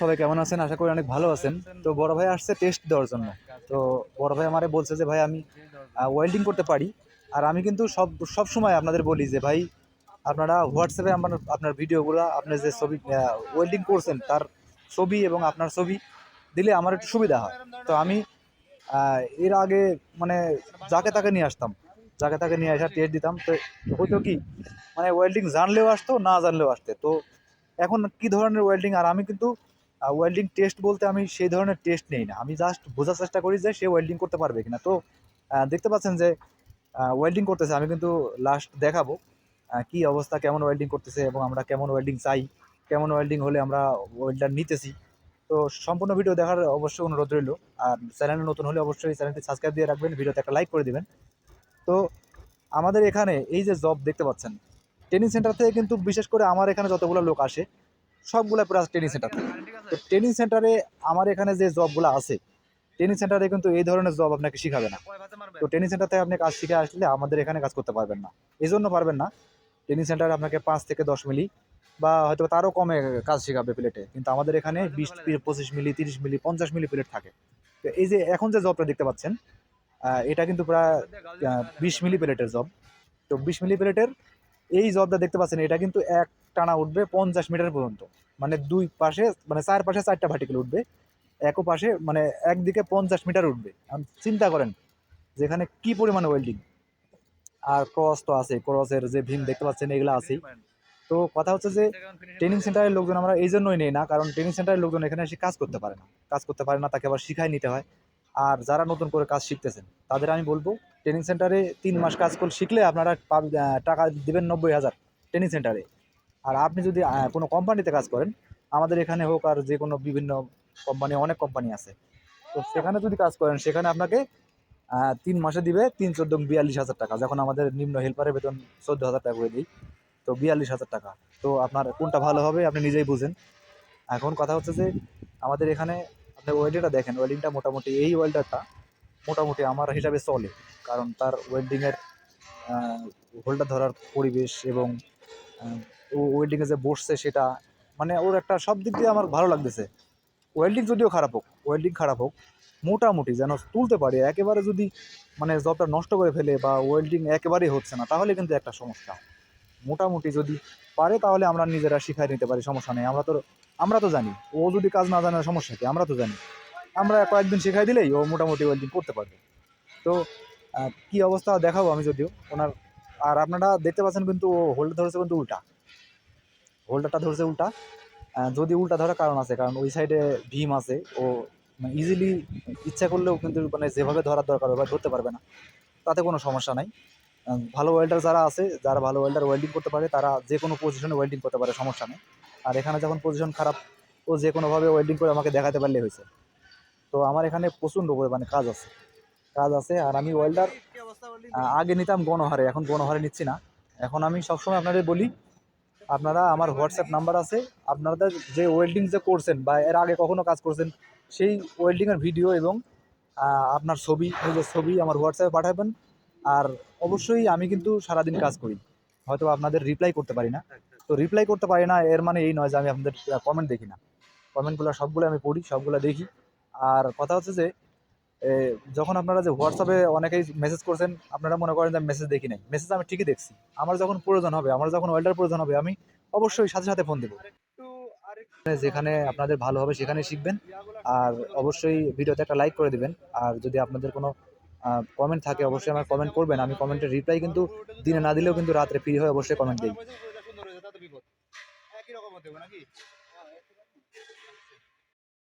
সবাই কেমন আছেন? আশা করি অনেক ভালো আছেন। তো বড় ভাই আসছে টেস্ট দেওয়ার জন্য। তো বড় ভাই আমারে বলছে যে, ভাই, আমি ওয়েল্ডিং করতে পারি। আর আমি কিন্তু সব সব সময় আপনাদের বলি যে, ভাই, আপনারা হোয়াটসঅ্যাপে আমার, আপনার ভিডিওগুলো, আপনি যে ছবি ওয়েল্ডিং করছেন, তার ছবি এবং আপনার ছবি দিলে আমার একটু সুবিধা হয়। তো আমি এর আগে মানে যাকে তাকে নিয়ে আসতাম। যাকে তাকে নিয়ে আসা টেস্ট দিতাম। তো হয়তো কি মানে ওয়েল্ডিং জানলেও আসতো, না জানলেও আসতে। তো এখন কি ধরনের ওয়েল্ডিং আর আমি কিন্তু ওয়েল্ডিং টেস্ট বলতে আমি সেই ধরনের টেস্ট নেই না। আমি জাস্ট বোঝার চেষ্টা করি যে সে ওয়েল্ডিং করতে পারবে কিনা। তো দেখতে পাচ্ছেন যে ওয়েল্ডিং করতেছে। আমি কিন্তু লাস্ট দেখাবো কি অবস্থা, কেমন ওয়েল্ডিং করতেছে এবং আমরা কেমন ওয়েল্ডিং চাই। কেমন ওয়েল্ডিং হলে আমরা ওয়েল্ডার নিতেছি। তো, সম্পূর্ণ ভিডিও দেখার অবশ্যই অনুরোধ রইল। আর চ্যানেল নতুন হলে অবশ্যই চ্যানেলটি সাবস্ক্রাইব দিয়ে রাখবেন ভিডিওতে একটা লাইক করে দিবেন। তো, আমাদের এখানে এই যে জব দেখতে পাচ্ছেন ট্রেনিং সেন্টার থেকে কিন্তু বিশেষ করে আমার এখানে যতগুলো লোক আসে সবগুলো প্রায় ট্রেনিং সেন্টার তো ট্রেনিং সেন্টারে আমার এখানে যে জবগুলো আছে ট্রেনিং সেন্টারে কিন্তু এই ধরনের জব আপনাকে শিখাবে না। তো ট্রেনিং সেন্টার থেকে আপনি কাজ শিখে আসলে আমাদের এখানে কাজ করতে পারবেন না। এই জন্য পারবেন না। ট্রেনিং সেন্টারে আপনাকে পাঁচ থেকে দশ মিলি বা হয়তো তারও কমে কাজ শেখাবে প্লেটে কিন্তু আমাদের এখানে বিশ, পঁচিশ মিলি, তিরিশ মিলি, পঞ্চাশ মিলি প্লেট থাকে। তো এই যে এখন যে জবটা দেখতে পাচ্ছেন এটা কিন্তু প্রায় বিশ মিলি প্লেটের জব তো বিশ মিলি প্লেটের এই জবটা দেখতে পাচ্ছেন, এটা কিন্তু এক টানা উঠবে পঞ্চাশ মিটার পর্যন্ত। মানে দুই পাশে মানে চার পাশে চারটা ভার্টিকেল উঠবে। একও পাশে মানে একদিকে পঞ্চাশ মিটার উঠবে। চিন্তা করেন যেখানে কি পরিমাণে ওয়েল্ডিং আর ক্রস তো আছে ক্রসের যে ভীম দেখতে পাচ্ছেন, এগুলো আছেই। তো কথা হচ্ছে যে ট্রেনিং সেন্টারের লোকজন আমরা এই জন্যই নেই না, কারণ ট্রেনিং সেন্টারের লোকজন এখানে এসে কাজ করতে পারে না। কাজ করতে পারে না, তাকে আবার শিখাই নিতে হয়। আর যারা নতুন করে কাজ শিখতেছেন, তাদের আমি বলব ট্রেনিং সেন্টারে তিন মাস কাজ করে শিখলে আপনারা টাকা দিবেন নব্বই হাজার ট্রেনিং সেন্টারে আর আপনি যদি কোনো কোম্পানিতে কাজ করেন, আমাদের এখানে হোক আর যে কোনো বিভিন্ন কোম্পানি, অনেক কোম্পানি আছে। তো সেখানে যদি কাজ করেন, সেখানে আপনাকে তিন মাসে দিবে তিন চোদ্দ বিয়াল্লিশ হাজার টাকা, যখন আমাদের নিম্ন হেল্পারের বেতন চোদ্দ হাজার টাকা করে দিই, তো বিয়াল্লিশ হাজার টাকা। তো আপনার কোনটা ভালো হবে আপনি নিজেই বুঝেন। এখন কথা হচ্ছে যে, আমাদের এখানে, আপনি ওয়েল্ডিংটা দেখেন, ওয়েল্ডিংটা মোটামুটি এই ওয়েল্ডারটা মোটামুটি আমার হিসাবে চলে, কারণ তার ওয়েল্ডিংয়ের হোল্ডার ধরার পরিবেশ এবং ওয়েল্ডিংয়ে যে বসছে সেটা মানে ওর একটা সব দিক দিয়ে আমার ভালো লাগতেছে। ওয়েল্ডিং যদিও খারাপ হোক ওয়েল্ডিং খারাপ হোক, মোটামুটি যেন তুলতে পারে, একেবারে যদি মানে জবটা নষ্ট করে ফেলে বা ওয়েল্ডিং একেবারেই হচ্ছে না, তাহলে কিন্তু একটা সমস্যা। মোটামুটি যদি পারে তাহলে আমরা নিজেরা শিখাই নিতে পারি, সমস্যা নেই। আমরা তো আমরা তো জানি, ও যদি কাজ না জানার সমস্যা কি, আমরা তো জানি। আমরা কয়েকদিন শেখাই দিলেই ও মোটামুটি ওয়েল্ডিং করতে পারবে। তো কি অবস্থা দেখাবো আমি যদিও, ওনার, আর আপনারা দেখতে পাচ্ছেন কিন্তু ও হোল্ডার ধরেছে কিন্তু উল্টা। হোল্ডারটা ধরছে উল্টা। যদি উল্টা ধরার কারণ আছে কারণ ওই সাইডে ভীম আছে ও ইজিলি ইচ্ছা করলেও কিন্তু মানে যেভাবে ধরার দরকার ওভাবে ধরতে পারবে না তাতে কোনো সমস্যা নাই। ভালো ওয়েল্ডার যারা আছে যারা ভালো ওয়েল্ডার ওয়েল্ডিং করতে পারে তারা যে কোনো পজিশনে ওয়েল্ডিং করতে পারে সমস্যা নেই। আর এখানে যখন পজিশন খারাপ ও যে কোনোভাবে ওয়েল্ডিং করে আমাকে দেখাতে পারলে হয়েছে। তো আমার এখানে প্রচণ্ড পরিমাণে কাজ আছে কাজ আছে। আর আমি ওয়েল্ডার আগে নিতাম গণহারে এখন গণহারে নিচ্ছি না। এখন আমি সবসময় আপনাদের বলি আপনারা আমার হোয়াটসঅ্যাপ নাম্বার আছে। আপনাদের যে ওয়েল্ডিং যে করছেন বা এর আগে কখনো কাজ করছেন, সেই ওয়েল্ডিংয়ের ভিডিও এবং আপনার ছবি, নিজের ছবি আমার হোয়াটসঅ্যাপে পাঠাবেন। আর অবশ্যই আমি কিন্তু সারাদিন কাজ করি। হয়তো আপনাদের রিপ্লাই করতে পারি না। তো রিপ্লাই করতে পারি না, এর মানে এই নয় যে আমি আপনাদের কমেন্ট দেখি না। কমেন্টগুলো সবগুলো আমি পড়ি, সবগুলো দেখি। আর কথা হচ্ছে যে যখন আপনারা যে হোয়াটসঅ্যাপে অনেকেই মেসেজ করছেন, আপনারা মনে করেন যে মেসেজ দেখি নাই। মেসেজ আমি ঠিকই দেখছি। আমার যখন প্রয়োজন হবে, আমার যখন ওয়েল্ডার প্রয়োজন হবে, আমি অবশ্যই সাথে সাথে ফোন দেবো। যেখানে আপনাদের ভালো হবে, সেখানে শিখবেন। আর অবশ্যই ভিডিওতে একটা লাইক করে দিবেন। আর যদি আপনাদের কোনো কমেন্ট থাকে, অবশ্যই আমার কমেন্ট করবেন। আমি কমেন্টের রিপ্লাই কিন্তু দিনে না দিলেও কিন্তু রাত্রে ফ্রি হয়ে অবশ্যই কমেন্ট দিই।